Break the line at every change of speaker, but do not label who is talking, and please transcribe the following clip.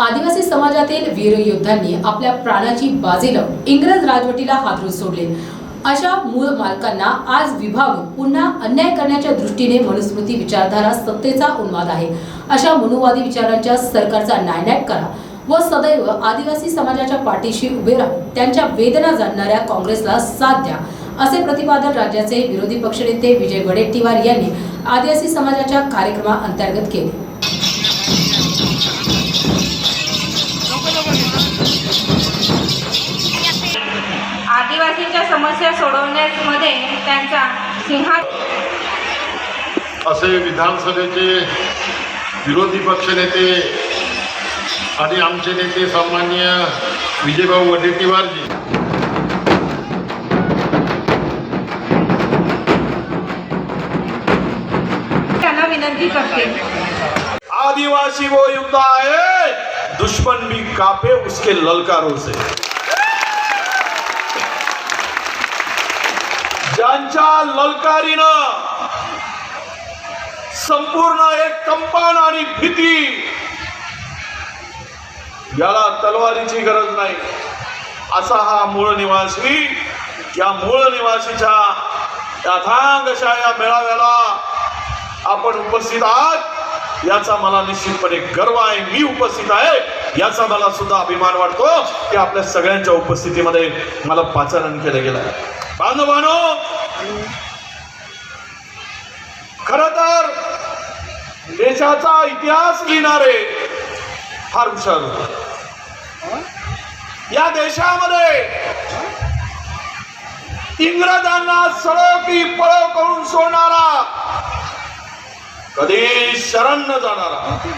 आदिवासी समाजातील वीरयोद्धांनी आपल्या प्राणाची बाजी लावून इंग्रज राजवटीला हातरून सोडले अशा मूळ मालकांना आज विभाग पुन्हा अन्याय करण्याच्या दृष्टीने मनुस्मृती विचारधारा सत्तेचा उन्माद आहे. अशा मनुवादी विचारांच्या सरकारचा नायनाट करा व सदैव आदिवासी समाजाच्या पाठीशी उभे राहून त्यांच्या वेदना जाणणाऱ्या काँग्रेसला साथ द्या असे प्रतिपादन राज्याचे विरोधी पक्षनेते विजय वडेट्टीवार यांनी आदिवासी समाजाच्या कार्यक्रमाअंतर्गत केले.
समस्या सोडवण्यामध्ये त्यांचा सिंहा
असे विधानसभेचे विरोधी पक्षनेते आणि आमचे नेते सन्मान्य विजयभाऊ वडेट्टीवारजी.
त्यांना विनंती करते.
आदिवासी वो युद्ध आए दुश्मन भी कापे उसके ललकारों से। ज्यांच्या ललकारीनं संपूर्ण एक कंपन आणि भीती याला तलवारीची गरज नाही. असा हा मूळ निवासी या मूळ निवासीच्या अथांगशा या मेळाव्याला आपण उपस्थित आहात. याचा मला निश्चितपणे गर्व आहे. मी उपस्थित आहे. याचा मला सुद्धा अभिमान वाटतो की आपल्या सगळ्यांच्या उपस्थितीमध्ये मला पाचारण केलं गेलं. आहे बांधवानो खर तर देशाचा इतिहास लिहिणारे फार हुशार या देशामध्ये इंग्रजांना सळो की पळो करून सोडणारा कधी शरण न जाणारा